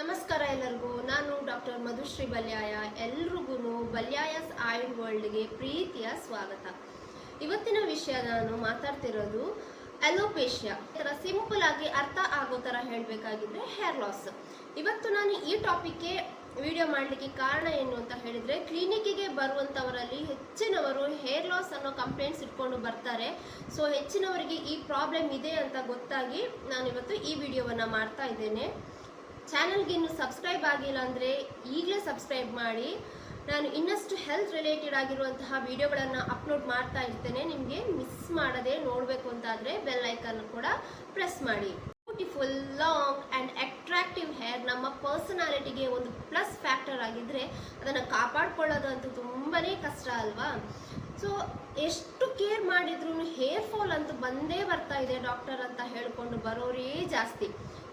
ನಮಸ್ಕಾರ ಎಲ್ಲರಿಗೂ. ನಾನು ಡಾಕ್ಟರ್ ಮಧುಶ್ರೀ ಬಲ್ಯಾಯ. ಎಲ್ರಿಗೂ ಬಲ್ಯಾಯಸ್ ಆಯುರ್ ವರ್ಲ್ಡ್ಗೆ ಪ್ರೀತಿಯ ಸ್ವಾಗತ. ಇವತ್ತಿನ ವಿಷಯ ನಾನು ಮಾತಾಡ್ತಿರೋದು ಅಲೋಪೇಶಿಯಾ ಸಿಂಪಲ್ ಆಗಿ ಅರ್ಥ ಆಗೋ ಥರ ಹೇಳಬೇಕಾಗಿದ್ರೆ ಹೇರ್ ಲಾಸ್ ಇವತ್ತು ನಾನು ಈ ಟಾಪಿಕ್ಗೆ ವಿಡಿಯೋ ಮಾಡಲಿಕ್ಕೆ ಕಾರಣ ಏನು ಅಂತ ಹೇಳಿದ್ರೆ ಕ್ಲಿನಿಕ್ಕಿಗೆ ಬರುವಂಥವರಲ್ಲಿ ಹೆಚ್ಚಿನವರು ಹೇರ್ ಲಾಸ್ ಅನ್ನೋ ಕಂಪ್ಲೇಂಟ್ಸ್ ಇಟ್ಕೊಂಡು ಬರ್ತಾರೆ. ಸೊ ಹೆಚ್ಚಿನವರಿಗೆ ಈ ಪ್ರಾಬ್ಲಮ್ ಇದೆ ಅಂತ ಗೊತ್ತಾಗಿ ನಾನು ಇವತ್ತು ಈ ವಿಡಿಯೋವನ್ನು ಮಾಡ್ತಾ ಇದ್ದೇನೆ. ಚಾನಲ್ಗೆ ಇನ್ನೂ ಸಬ್ಸ್ಕ್ರೈಬ್ ಆಗಿಲ್ಲ ಅಂದರೆ ಈಗಲೇ ಸಬ್ಸ್ಕ್ರೈಬ್ ಮಾಡಿ. ನಾನು ಇನ್ನಷ್ಟು ಹೆಲ್ತ್ ರಿಲೇಟೆಡ್ ಆಗಿರುವಂತಹ ವಿಡಿಯೋಗಳನ್ನು ಅಪ್ಲೋಡ್ ಮಾಡ್ತಾ ಇರ್ತೇನೆ. ನಿಮಗೆ ಮಿಸ್ ಮಾಡದೆ ನೋಡಬೇಕು ಅಂತಾದರೆ ಬೆಲ್ ಐಕನ್ ಕೂಡ ಪ್ರೆಸ್ ಮಾಡಿ. Beautiful long and attractive hair ನಮ್ಮ ಪರ್ಸನಾಲಿಟಿಗೆ ಒಂದು ಪ್ಲಸ್ ಫ್ಯಾಕ್ಟರ್ ಆಗಿದ್ದರೆ ಅದನ್ನು ಕಾಪಾಡ್ಕೊಳ್ಳೋದಂತೂ ತುಂಬಾ ಕಷ್ಟ ಅಲ್ವಾ? ಸೊ ಎಷ್ಟು ಕೇರ್ ಮಾಡಿದ್ರೂ ಹೇರ್ ಫಾಲ್ ಅಂತೂ ಬಂದೇ ಬರ್ತಾ ಇದೆ ಡಾಕ್ಟರ್ ಅಂತ ಹೇಳಿಕೊಂಡು ಬರೋರೇ ಜಾಸ್ತಿ.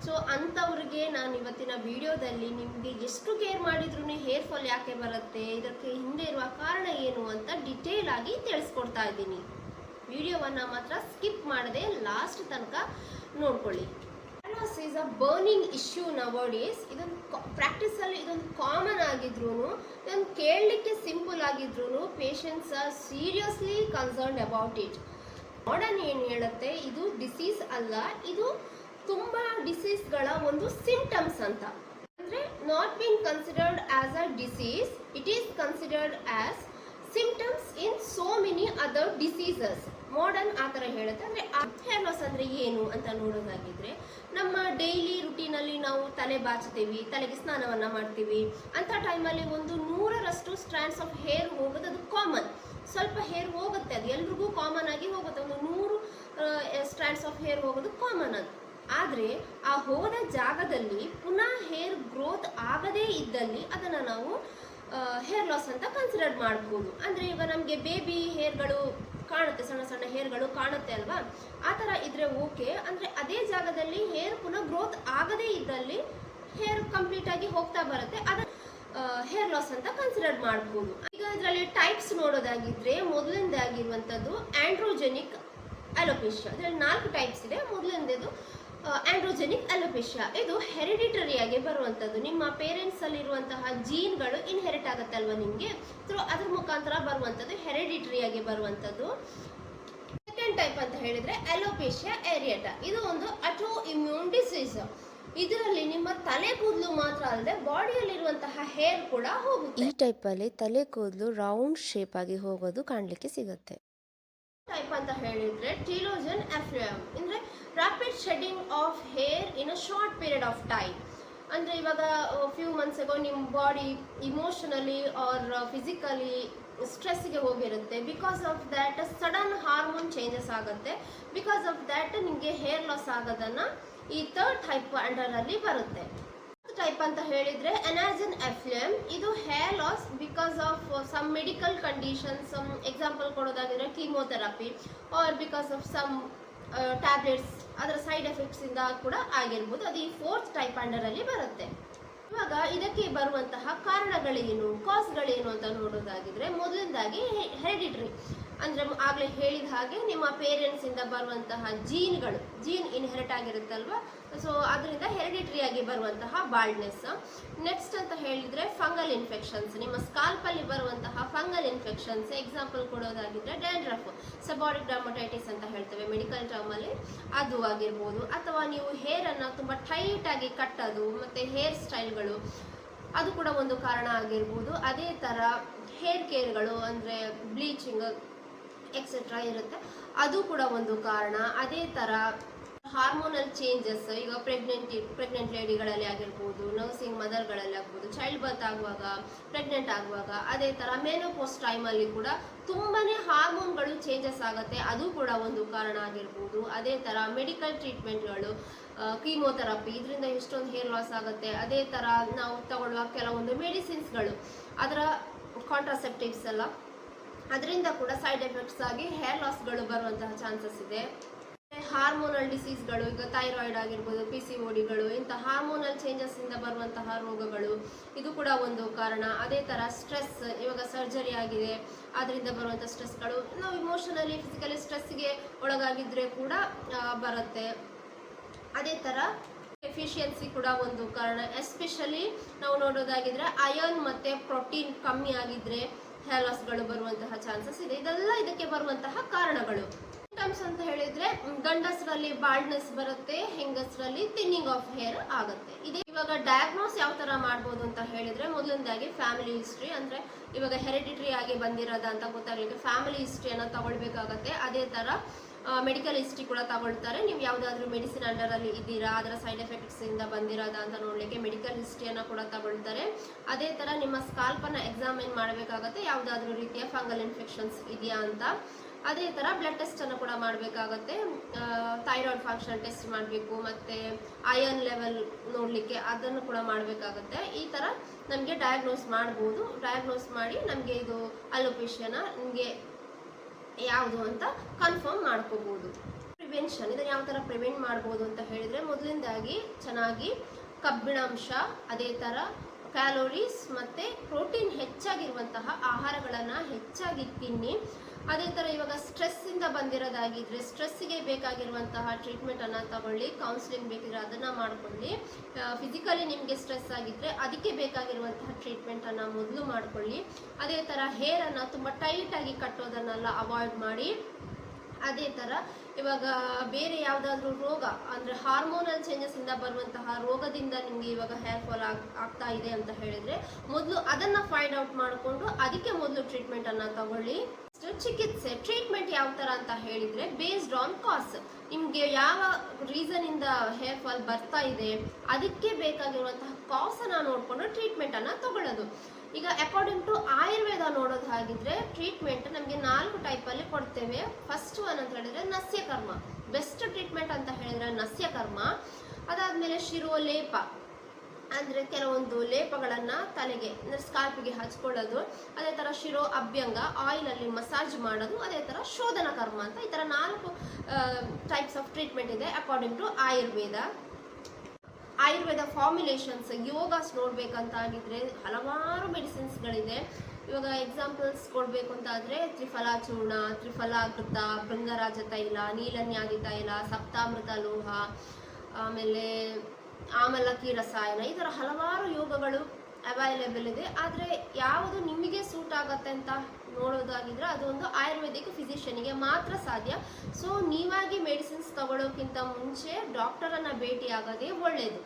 ಸೊ ಅಂಥವ್ರಿಗೆ ನಾನು ಇವತ್ತಿನ ವಿಡಿಯೋದಲ್ಲಿ ನಿಮಗೆ ಎಷ್ಟು ಕೇರ್ ಮಾಡಿದ್ರೂ ಹೇರ್ ಫಾಲ್ ಯಾಕೆ ಬರುತ್ತೆ, ಇದಕ್ಕೆ ಹಿಂದೆ ಇರುವ ಕಾರಣ ಏನು ಅಂತ ಡಿಟೇಲ್ ಆಗಿ ತಿಳಿಸ್ಕೊಡ್ತಾ ಇದ್ದೀನಿ. ವಿಡಿಯೋವನ್ನು ಮಾತ್ರ ಸ್ಕಿಪ್ ಮಾಡದೆ ಲಾಸ್ಟ್ ತನಕ ನೋಡ್ಕೊಳ್ಳಿ. Canvas is a burning issue nowadays ಇದೊಂದು ಪ್ರಾಕ್ಟೀಸಲ್ಲಿ ಇದೊಂದು ಕಾಮನ್ ಆಗಿದ್ರೂ ಇದೊಂದು ಕೇಳಲಿಕ್ಕೆ ಸಿಂಪಲ್ ಆಗಿದ್ರೂ patients are seriously concerned about it modern ಏನು ಹೇಳುತ್ತೆ, ಇದು ಡಿಸೀಸ್ ಅಲ್ಲ, ಇದು ತುಂಬ ಡಿಸೀಸ್ಗಳ ಒಂದು ಸಿಂಪ್ಟಮ್ಸ್ ಅಂತ. ಅಂದರೆ not been considered as a disease it is considered as symptoms in so many other diseases modern ಆ ಥರ ಹೇಳುತ್ತೆ. ಅಂದರೆ ಹೇರ್ ಲಾಸ್ ಅಂದರೆ ಏನು ಅಂತ ನೋಡೋದಾಗಿದ್ರೆ ನಮ್ಮ ಡೈಲಿ ರುಟೀನಲ್ಲಿ ನಾವು ತಲೆ ಬಾಚ್ತೀವಿ ತಲೆಗೆ ಸ್ನಾನವನ್ನು ಮಾಡ್ತೀವಿ. ಅಂಥ ಟೈಮಲ್ಲಿ ಒಂದು ನೂರರಷ್ಟು ಸ್ಟ್ರ್ಯಾಂಡ್ಸ್ ಆಫ್ ಹೇರ್ ಹೋಗೋದು ಅದು ಕಾಮನ್ ಸ್ವಲ್ಪ ಹೇರ್ ಹೋಗುತ್ತೆ ಅದು ಎಲ್ರಿಗೂ ಕಾಮನ್ ಆಗಿ ಹೋಗುತ್ತೆ. ಒಂದು ನೂರು ಸ್ಟ್ರ್ಯಾಂಡ್ಸ್ ಆಫ್ ಹೇರ್ ಹೋಗೋದು ಕಾಮನ್ ಅದು. ಆದರೆ ಆ ಹೋದ ಜಾಗದಲ್ಲಿ ಪುನಃ ಹೇರ್ ಗ್ರೋತ್ ಆಗದೇ ಇದ್ದಲ್ಲಿ ಅದನ್ನು ನಾವು ಹೇರ್ ಲಾಸ್ ಅಂತ ಕನ್ಸಿಡರ್ ಮಾಡ್ಬೋದು. ಅಂದರೆ ಈಗ ನಮಗೆ ಬೇಬಿ ಹೇರ್ಗಳು ಕಾಣುತ್ತೆ, ಸಣ್ಣ ಸಣ್ಣ ಹೇರ್ಗಳು ಕಾಣುತ್ತೆ ಅಲ್ವಾ? ಆ ಥರ ಇದ್ರೆ ಓಕೆ ಅಂದರೆ ಅದೇ ಜಾಗದಲ್ಲಿ ಹೇರ್ ಪುನಃ ಗ್ರೋತ್ ಆಗದೇ ಇದ್ದಲ್ಲಿ ಹೇರ್ ಕಂಪ್ಲೀಟ್ ಆಗಿ ಹೋಗ್ತಾ ಬರುತ್ತೆ. ಅದ ಹೇರ್ ಲಾಸ್ ಅಂತ ಕನ್ಸಿಡರ್ ಮಾಡ್ಬೋದು. ಈಗ ಇದರಲ್ಲಿ ಟೈಪ್ಸ್ ನೋಡೋದಾಗಿದ್ರೆ ಮೊದಲಿಂದಾಗಿರುವಂಥದ್ದು ಆಂಡ್ರೋಜೆನಿಕ್ ಅಲೋಪೇಶಿಯಾ ಅದರಲ್ಲಿ ನಾಲ್ಕು ಟೈಪ್ಸ್ ಇದೆ. ಮೊದಲಿಂದದು ಆಂಡ್ರೋಜೆನಿಕ್ ಅಲೋಪೇಶಿಯಾ ಇದು ಹೆರಿಡಿಟರಿಯಾಗಿ ಬರುವಂಥದ್ದು ನಿಮ್ಮ ಪೇರೆಂಟ್ಸ್ ಅಲ್ಲಿರುವಂತಹ ಜೀನ್ಗಳು ಇನ್ಹೆರಿಟ್ ಆಗುತ್ತೆ ಅಲ್ವಾ ನಿಮಗೆ? ಸೊ ಅದ್ರ ಮುಖಾಂತರ ಬರುವಂಥದ್ದು ಹೆರಿಡಿಟರಿಯಾಗಿ ಬರುವಂಥದ್ದು ಸೆಕೆಂಡ್ ಟೈಪ್ ಅಂತ ಹೇಳಿದ್ರೆ ಅಲೋಪೇಶಿಯಾ ಏರಿಯಟಾ ಇದು ಒಂದು ಅಟೋ ಇಮ್ಯೂನ್ ಡಿಸೀಸ್ ಇದರಲ್ಲಿ ನಿಮ್ಮ ತಲೆ ಕೂದಲು ಮಾತ್ರ ಅಲ್ಲದೆ ಬಾಡಿಯಲ್ಲಿರುವಂತಹ ಹೇರ್ ಕೂಡ ಹೋಗುತ್ತೆ. ಈ ಟೈಪಲ್ಲಿ ತಲೆ ಕೂದಲು ರೌಂಡ್ ಶೇಪ್ ಆಗಿ ಹೋಗೋದು ಕಾಣಲಿಕ್ಕೆ ಸಿಗುತ್ತೆ. ಟೈಪ್ ಅಂತ ಹೇಳಿದ್ರೆ ಟೀಲೋಜನ್ ಎಫ್ರಿಯಮ್ ಅಂದ್ರೆ rapid shedding of hair in a short period of time ಅಂದರೆ ಇವಾಗ ಫ್ಯೂ ಮಂತ್ಸ್ ಅಗೋ ನಿಮ್ಮ ಬಾಡಿ ಇಮೋಷನಲಿ ಆರ್ ಫಿಸಿಕಲಿ ಸ್ಟ್ರೆಸ್ಗೆ ಹೋಗಿರುತ್ತೆ. Because of that sudden hormone changes ಆಗುತ್ತೆ. ಬಿಕಾಸ್ ಆಫ್ ದ್ಯಾಟ್ ನಿಮಗೆ ಹೇರ್ ಲಾಸ್ ಆಗೋದನ್ನು ಈ ಥರ್ಡ್ ಟೈಪ್ ಅಂಡರಲ್ಲಿ ಬರುತ್ತೆ. ಟೈಪ್ ಅಂತ ಹೇಳಿದ್ರೆ ಎನಾಜನ್ ಎಫ್ಲೆಮ್. ಇದು hair loss because of some medical conditions example ಕೊಡೋದಾಗಿದ್ರೆ chemotherapy or because of some tablets ಅದರ ಸೈಡ್ ಎಫೆಕ್ಟ್ಸ್ ಇಂದ ಕೂಡ ಆಗಿರ್ಬೋದು. ಅದು ಈ ಫೋರ್ತ್ ಟೈಪ್ ಅಂಡರಲ್ಲಿ ಬರುತ್ತೆ. ಇವಾಗ ಇದಕ್ಕೆ ಬರುವಂತಹ ಕಾರಣಗಳೇನು ಕಾಸ್ಗಳೇನು ಅಂತ ನೋಡೋದಾಗಿದ್ರೆ ಮೊದಲಿಂದಾಗಿ ಹೆರಿಡಿಟ್ರಿ ಅಂದರೆ ಆಗಲೇ ಹೇಳಿದ ಹಾಗೆ ನಿಮ್ಮ ಪೇರೆಂಟ್ಸ್ ಇಂದ ಬರುವಂತಹ ಜೀನ್ಗಳು ಜೀನ್ ಇನ್ಹೆರಿಟ್ ಆಗಿರುತ್ತಲ್ವ? ಸೊ ಅದರಿಂದ ಹೆರಿಡಿಟ್ರಿ ಆಗಿ ಬರುವಂತಹ ಬಾಲ್ಡ್ನೆಸ್ ನೆಕ್ಸ್ಟ್ ಅಂತ ಹೇಳಿದ್ರೆ ಫಂಗಲ್ ಇನ್ಫೆಕ್ಷನ್ಸ್ ನಿಮ್ಮ ಸ್ಕಾಲ್ಪಲ್ಲಿ ಬರುವಂತಹ ಫಂಗಲ್ ಇನ್ಫೆಕ್ಷನ್ಸ್ ಎಕ್ಸಾಂಪಲ್ ಕೊಡೋದಾಗಿದ್ರೆ ಡ್ಯಾಂಡ್ರಫ್ ಸಬಾಡಿಕ್ ಡರ್ಮಟೈಟಿಸ್ ಅಂತ ಹೇಳ್ತೇವೆ ಮೆಡಿಕಲ್ ಟರ್ಮಲ್ಲಿ ಅದು ಆಗಿರ್ಬೋದು. ಅಥವಾ ನೀವು ಹೇರನ್ನು ತುಂಬ ಟೈಟ್ ಆಗಿ ಕಟ್ಟೋದು, ಮತ್ತು ಹೇರ್ ಸ್ಟೈಲ್ಗಳು ಅದು ಕೂಡ ಒಂದು ಕಾರಣ ಆಗಿರ್ಬೋದು. ಅದೇ ಥರ ಹೇರ್ ಕೇರ್ಗಳು ಅಂದರೆ ಬ್ಲೀಚಿಂಗ್ ಎಕ್ಸೆಟ್ರಾ ಇರುತ್ತೆ. ಅದು ಕೂಡ ಒಂದು ಕಾರಣ. ಅದೇ ಥರ ಹಾರ್ಮೋನಲ್ ಚೇಂಜಸ್ ಈಗ ಪ್ರೆಗ್ನೆಂಟ್ ಪ್ರೆಗ್ನೆಂಟ್ ಲೇಡಿಗಳಲ್ಲಿ ಆಗಿರ್ಬೋದು ನರ್ಸಿಂಗ್ ಮದರ್ಗಳಲ್ಲಿ ಆಗ್ಬೋದು ಚೈಲ್ಡ್ ಬರ್ತ್ ಆಗುವಾಗ ಪ್ರೆಗ್ನೆಂಟ್ ಆಗುವಾಗ, ಅದೇ ಥರ ಮೆನೋಪೋಸ್ ಟೈಮಲ್ಲಿ ಕೂಡ ತುಂಬಾ ಹಾರ್ಮೋನ್ಗಳು ಚೇಂಜಸ್ ಆಗುತ್ತೆ. ಅದು ಕೂಡ ಒಂದು ಕಾರಣ ಆಗಿರ್ಬೋದು. ಅದೇ ಥರ ಮೆಡಿಕಲ್ ಟ್ರೀಟ್ಮೆಂಟ್ಗಳು ಕೀಮೋಥೆರಪಿ ಇದರಿಂದ ಎಷ್ಟೊಂದು ಹೇರ್ ಲಾಸ್ ಆಗುತ್ತೆ. ಅದೇ ಥರ ನಾವು ತಗೊಳ್ಳುವ ಕೆಲವೊಂದು ಮೆಡಿಸಿನ್ಸ್ಗಳು ಅದರ ಕಾಂಟ್ರಾಸೆಪ್ಟಿವ್ಸ್ ಎಲ್ಲ ಅದರಿಂದ ಕೂಡ ಸೈಡ್ ಎಫೆಕ್ಟ್ಸ್ ಆಗಿ ಹೇರ್ ಲಾಸ್ಗಳು ಬರುವಂತಹ ಚಾನ್ಸಸ್ ಇದೆ. ಹಾರ್ಮೋನಲ್ ಡಿಸೀಸ್ಗಳು ಈಗ ಥೈರಾಯ್ಡ್ ಆಗಿರ್ಬೋದು ಪಿ ಸಿ ಓಡಿಗಳು ಇಂಥ ಹಾರ್ಮೋನಲ್ ಚೇಂಜಸ್ ಇಂದ ಬರುವಂತಹ ರೋಗಗಳು, ಇದು ಕೂಡ ಒಂದು ಕಾರಣ. ಅದೇ ಥರ ಸ್ಟ್ರೆಸ್ ಇವಾಗ ಸರ್ಜರಿ ಆಗಿದೆ ಅದರಿಂದ ಬರುವಂಥ ಸ್ಟ್ರೆಸ್ಗಳು ನಾವು ಇಮೋಷನಲಿ ಫಿಸಿಕಲಿ ಸ್ಟ್ರೆಸ್ಗೆ ಒಳಗಾಗಿದ್ರೆ ಕೂಡ ಬರುತ್ತೆ. ಅದೇ ಥರ ಎಫಿಷಿಯನ್ಸಿ ಕೂಡ ಒಂದು ಕಾರಣ. ಎಸ್ಪೆಷಲಿ ನಾವು ನೋಡೋದಾಗಿದ್ರೆ ಅಯರ್ನ್ ಮತ್ತು ಪ್ರೋಟೀನ್ ಕಮ್ಮಿ ಆಗಿದ್ರೆ ಹೇರ್ ಲಾಸ್ಗಳು ಬರುವಂತಹ ಚಾನ್ಸಸ್ ಇದೆ. ಇದೆಲ್ಲ ಇದಕ್ಕೆ ಬರುವಂತಹ ಕಾರಣಗಳು. ಸಿಂಟಮ್ಸ್ ಅಂತ ಹೇಳಿದ್ರೆ ಗಂಡಸರಲ್ಲಿ ಬಾಲ್ಡ್ನೆಸ್ ಬರುತ್ತೆ, ಹೆಂಗಸರಲ್ಲಿ ಥಿನ್ನಿಂಗ್ ಆಫ್ ಹೇರ್ ಆಗುತ್ತೆ. ಇದೇ. ಇವಾಗ ಡಯಾಗ್ನೋಸ್ ಯಾವ ತರ ಮಾಡ್ಬೋದು ಅಂತ ಹೇಳಿದ್ರೆ, ಮೊದಲನೇದಾಗಿ ಫ್ಯಾಮಿಲಿ ಹಿಸ್ಟ್ರಿ ಅಂದ್ರೆ ಇವಾಗ ಹೆರಿಡಿಟರಿ ಆಗಿ ಬಂದಿರೋದ ಅಂತ ಗೊತ್ತಾಗ್ಲಿಕ್ಕೆ ಫ್ಯಾಮಿಲಿ ಹಿಸ್ಟ್ರಿಯನ್ನು ತಗೊಳ್ಬೇಕಾಗತ್ತೆ. ಅದೇ ತರ ಮೆಡಿಕಲ್ ಹಿಸ್ಟ್ರಿ ಕೂಡ ತಗೊಳ್ತಾರೆ. ನೀವು ಯಾವುದಾದ್ರೂ ಮೆಡಿಸಿನ್ ಅಂಡರಲ್ಲಿ ಇದ್ದೀರಾ, ಅದರ ಸೈಡ್ ಎಫೆಕ್ಟ್ಸಿಂದ ಬಂದಿರೋದ ಅಂತ ನೋಡಲಿಕ್ಕೆ ಮೆಡಿಕಲ್ ಹಿಸ್ಟ್ರಿಯನ್ನು ಕೂಡ ತಗೊಳ್ತಾರೆ. ಅದೇ ಥರ ನಿಮ್ಮ ಸ್ಕಾಲ್ಪನ್ನು ಎಕ್ಸಾಮಿನ್ ಮಾಡಬೇಕಾಗತ್ತೆ. ಯಾವುದಾದ್ರೂ ರೀತಿಯ ಫಂಗಲ್ ಇನ್ಫೆಕ್ಷನ್ಸ್ ಇದೆಯಾ ಅಂತ. ಅದೇ ಥರ ಬ್ಲಡ್ ಟೆಸ್ಟನ್ನು ಕೂಡ ಮಾಡಬೇಕಾಗತ್ತೆ. ಥೈರಾಯ್ಡ್ ಫಂಕ್ಷನ್ ಟೆಸ್ಟ್ ಮಾಡಬೇಕು, ಮತ್ತು ಅಯರ್ನ್ ಲೆವೆಲ್ ನೋಡಲಿಕ್ಕೆ ಅದನ್ನು ಕೂಡ ಮಾಡಬೇಕಾಗತ್ತೆ. ಈ ಥರ ನಮಗೆ ಡಯಾಗ್ನೋಸ್ ಮಾಡ್ಬೋದು. ಡಯಾಗ್ನೋಸ್ ಮಾಡಿ ನಮಗೆ ಇದು ಅಲೋಪೇಷಿಯನ ನಿಮಗೆ ಯಾವುದು ಅಂತ ಕನ್ಫರ್ಮ್ ಮಾಡ್ಕೋಬೋದು. ಪ್ರಿವೆನ್ಷನ್ ಇದನ್ನು ಯಾವ ಥರ ಪ್ರಿವೆಂಟ್ ಮಾಡ್ಬೋದು ಅಂತ ಹೇಳಿದ್ರೆ ಮೊದಲಿಂದಾಗಿ ಚೆನ್ನಾಗಿ ಕಬ್ಬಿಣಾಂಶ, ಅದೇ ತರ ಕ್ಯಾಲೋರೀಸ್ ಮತ್ತೆ ಪ್ರೋಟೀನ್ ಹೆಚ್ಚಾಗಿರುವಂತಹ ಆಹಾರಗಳನ್ನು ಹೆಚ್ಚಾಗಿ ತಿನ್ನಿ. ಅದೇ ತರ ಇವಾಗ ಸ್ಟ್ರೆಸ್ ಇಂದ ಬಂದಿರೋದಾಗಿದ್ರೆ ಸ್ಟ್ರೆಸ್ಸಿಗೆ ಬೇಕಾಗಿರುವಂತಹ ಟ್ರೀಟ್ಮೆಂಟ್ ಅನ್ನ ತಗೊಳ್ಳಿ ಕೌನ್ಸಿಲಿಂಗ್ ಬೇಕಿದ್ರೆ ಅದನ್ನ ಮಾಡ್ಕೊಳ್ಳಿ. ಫಿಸಿಕಲಿ ನಿಮಗೆ ಸ್ಟ್ರೆಸ್ ಆಗಿದ್ರೆ ಅದಕ್ಕೆ ಬೇಕಾಗಿರುವಂತಹ ಟ್ರೀಟ್ಮೆಂಟ್ ಅನ್ನ ಮೊದಲು ಮಾಡ್ಕೊಳ್ಳಿ. ಅದೇ ತರ ಹೇರ್ ತುಂಬ ತುಂಬಾ ಟೈಟ್ ಆಗಿ ಕಟ್ಟೋದನ್ನೆಲ್ಲ ಅವಾಯ್ಡ್ ಮಾಡಿ. ಅದೇ ತರ ಇವಾಗ ಬೇರೆ ಯಾವುದಾದ್ರೂ ರೋಗ, ಅಂದರೆ ಹಾರ್ಮೋನಲ್ ಚೇಂಜಸ್ಸಿಂದ ಬರುವಂತಹ ರೋಗದಿಂದ ನಿಮಗೆ ಇವಾಗ ಹೇರ್ ಫಾಲ್ ಆಗ್ತಾ ಇದೆ ಅಂತ ಹೇಳಿದರೆ ಮೊದಲು ಅದನ್ನು ಫೈಂಡ್ ಔಟ್ ಮಾಡಿಕೊಂಡು ಅದಕ್ಕೆ ಮೊದಲು ಟ್ರೀಟ್ಮೆಂಟ್ ಅನ್ನ ತಗೊಳ್ಳಿ. ಚಿಕಿತ್ಸೆ ಟ್ರೀಟ್ಮೆಂಟ್ ಯಾವ ಥರ ಅಂತ ಹೇಳಿದರೆ ಬೇಸ್ಡ್ ಆನ್ ಕಾಸ್ ನಿಮಗೆ ಯಾವ ರೀಸನ್ ಇಂದ ಹೇರ್ ಫಾಲ್ ಬರ್ತಾ ಇದೆ, ಅದಕ್ಕೆ ಬೇಕಾಗಿರುವಂತಹ ಕಾಸನ್ನು ನೋಡಿಕೊಂಡು ಟ್ರೀಟ್ಮೆಂಟ್ ಅಕಾರ್ಡಿಂಗ್ ಟು ಆಯುರ್ವೇದ ನೋಡೋದು ಹಾಗಿದ್ರೆ ಟ್ರೀಟ್ಮೆಂಟ್ ನಮಗೆ ನಾಲ್ಕು ಟೈಪ್ ಅಲ್ಲಿ ಕೊಡ್ತೇವೆ. ಫಸ್ಟ್ ಒನ್ ಅಂತ ಹೇಳಿದ್ರೆ ನಸ್ಯಕರ್ಮ ಬೆಸ್ಟ್ ಟ್ರೀಟ್ಮೆಂಟ್ ಅಂತ ಹೇಳಿದ್ರೆ ನಸ್ಯಕರ್ಮ ಅದಾದ್ಮೇಲೆ ಶಿರೋಲೇಪ ಅಂದ್ರೆ ಕೆಲವೊಂದು ಲೇಪಗಳನ್ನ ತಲೆಗೆ, ಅಂದ್ರೆ ಸ್ಕಾಲ್ಪಿಗೆ ಹಚ್ಕೊಳ್ಳೋದು. ಅದೇ ಥರ ಶಿರೋ ಅಭ್ಯಂಗ ಆಯಿಲ್ ಅಲ್ಲಿ ಮಸಾಜ್ ಮಾಡೋದು. ಅದೇ ಥರ ಶೋಧನ ಕರ್ಮ ಅಂತ ಈ ಥರ ನಾಲ್ಕು ಟೈಪ್ಸ್ ಆಫ್ ಟ್ರೀಟ್ಮೆಂಟ್ ಇದೆ according to Ayurveda Ayurveda formulations yogas ನೋಡಬೇಕಂತಾಗಿದ್ರೆ ಹಲವಾರು ಮೆಡಿಸಿನ್ಸ್ಗಳಿದೆ ಇವಾಗ ಎಕ್ಸಾಂಪಲ್ಸ್ ಕೊಡಬೇಕು ಅಂತ ಆದರೆ ತ್ರಿಫಲ ಚೂರ್ಣ ತ್ರಿಫಲಾಕೃತ ಭೃಂಗರಾಜ ತೈಲ ನೀಲನ್ಯಾದಿ ತೈಲ ಸಪ್ತಾಮೃತ ಲೋಹ, ಆಮೇಲೆ ಆಮಲಕ್ಕಿ ರಸಾಯನ, ಈ ಥರ ಹಲವಾರು ಯೋಗಗಳು ಅವೈಲೇಬಲ್ ಇದೆ. ಆದರೆ ಯಾವುದು ನಿಮಗೆ ಸೂಟ್ ಆಗತ್ತೆ ಅಂತ ನೋಡೋದಾಗಿದ್ರೆ ಅದು ಒಂದು ಆಯುರ್ವೇದಿಕ್ ಫಿಸಿಷಿಯನಿಗೆ ಮಾತ್ರ ಸಾಧ್ಯ. ಸೊ ನೀವಾಗಿ ಮೆಡಿಸಿನ್ಸ್ ತಗೊಳ್ಳೋಕ್ಕಿಂತ ಮುಂಚೆ ಡಾಕ್ಟರನ್ನು ಭೇಟಿಯಾಗೋದೇ ಒಳ್ಳೆಯದು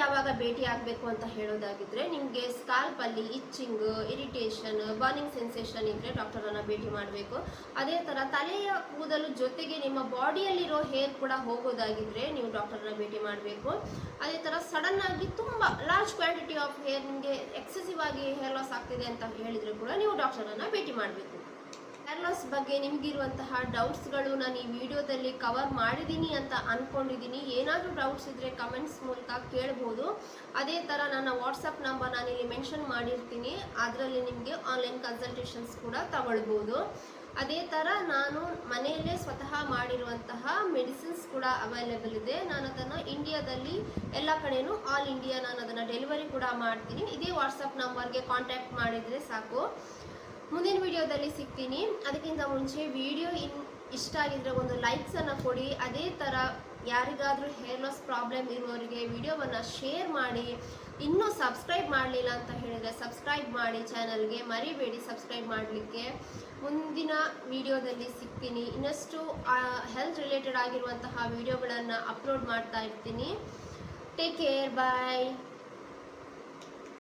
ಯಾವಾಗ ಭೇಟಿ ಆಗಬೇಕು ಅಂತ ಹೇಳೋದಾಗಿದ್ರೆ ನಿಮಗೆ ಸ್ಕಾಲ್ಪ್ ಅಲ್ಲಿ ಇಚ್ಚಿಂಗ್ ಇರಿಟೇಷನ್ ಬರ್ನಿಂಗ್ ಸೆನ್ಸೇಷನ್ ಇದ್ದರೆ ಡಾಕ್ಟರನ್ನು ಭೇಟಿ ಮಾಡಬೇಕು. ಅದೇ ತರ ತಲೆಯ ಕೂದಲು ಜೊತೆಗೆ ನಿಮ್ಮ ಬಾಡಿಯಲ್ಲಿರೋ ಹೇರ್ ಕೂಡ ಹೋಗೋದಾಗಿದ್ರೆ ನೀವು ಡಾಕ್ಟರನ್ನ ಭೇಟಿ ಮಾಡಬೇಕು. ಅದೇ ತರ ಸಡನ್ ಆಗಿ ತುಂಬಾ ಲಾರ್ಜ್ ಕ್ವಾಂಟಿಟಿ ಆಫ್ ಹೇರ್ ನಿಮಗೆ ಎಕ್ಸೆಸಿವ್ ಆಗಿ ಹೇರ್ ಲಾಸ್ ಆಗ್ತಿದೆ ಅಂತ ಹೇಳಿದರೆ ಕೂಡ ನೀವು ಡಾಕ್ಟರನ್ನು ಭೇಟಿ ಮಾಡಬೇಕು. ಹೇರ್ ಲಾಸ್ ಬಗ್ಗೆ ನಿಮಗಿರುವಂತಹ ಡೌಟ್ಸ್ಗಳು ನಾನು ಈ ವಿಡಿಯೋದಲ್ಲಿ ಕವರ್ ಮಾಡಿದ್ದೀನಿ ಅಂತ ಅಂದ್ಕೊಂಡಿದ್ದೀನಿ ಏನಾದರೂ ಡೌಟ್ಸ್ ಇದ್ದರೆ ಕಮೆಂಟ್ಸ್ ಮೂಲಕ ಕೇಳ್ಬೋದು. ಅದೇ ಥರ ನನ್ನ ವಾಟ್ಸಪ್ ನಂಬರ್ ನಾನು ಇಲ್ಲಿ ಮೆನ್ಷನ್ ಮಾಡಿರ್ತೀನಿ. ಅದರಲ್ಲಿ ನಿಮಗೆ ಆನ್ಲೈನ್ ಕನ್ಸಲ್ಟೇಷನ್ಸ್ ಕೂಡ ತಗೊಳ್ಬೋದು. ಅದೇ ಥರ ನಾನು ಮನೆಯಲ್ಲೇ ಸ್ವತಃ ಮಾಡಿರುವಂತಹ ಮೆಡಿಸಿನ್ಸ್ ಕೂಡ ಅವೈಲೇಬಲ್ ಇದೆ. ನಾನು ಅದನ್ನು ಇಂಡಿಯಾದಲ್ಲಿ ಎಲ್ಲ ಕಡೆಯೂ ಆಲ್ ಇಂಡಿಯಾ ನಾನು ಅದನ್ನು ಡೆಲಿವರಿ ಕೂಡ ಮಾಡ್ತೀನಿ. ಇದೇ ವಾಟ್ಸಪ್ ನಂಬರ್ಗೆ ಕಾಂಟ್ಯಾಕ್ಟ್ ಮಾಡಿದರೆ ಸಾಕು. ಮುಂದಿನ ವಿಡಿಯೋದಲ್ಲಿ ಸಿಗ್ತೀನಿ. ಅದಕ್ಕಿಂತ ಮುಂಚೆ ವಿಡಿಯೋ ಇನ್ ಇಷ್ಟ ಆಗಿದ್ರೆ ಒಂದು ಲೈಕ್ಸ್ ಅನ್ನ ಕೊಡಿ. ಅದೇ ಥರ ಯಾರಿಗಾದರೂ ಹೇರ್ ಲಾಸ್ ಪ್ರಾಬ್ಲಮ್ ಇರುವವರಿಗೆ ವಿಡಿಯೋವನ್ನು ಶೇರ್ ಮಾಡಿ. ಇನ್ನೂ ಸಬ್ಸ್ಕ್ರೈಬ್ ಮಾಡಲಿಲ್ಲ ಅಂತ ಹೇಳಿದರೆ ಸಬ್ಸ್ಕ್ರೈಬ್ ಮಾಡಿ ಚಾನಲ್ಗೆ ಮರಿಬೇಡಿ ಸಬ್ಸ್ಕ್ರೈಬ್ ಮಾಡಲಿಕ್ಕೆ. ಮುಂದಿನ ವಿಡಿಯೋದಲ್ಲಿ ಸಿಗ್ತೀನಿ. ಇನ್ನಷ್ಟು ಹೆಲ್ತ್ ರಿಲೇಟೆಡ್ ಆಗಿರುವಂತಹ ವಿಡಿಯೋಗಳನ್ನು ಅಪ್ಲೋಡ್ ಮಾಡ್ತಾ ಇರ್ತೀನಿ. Take care bye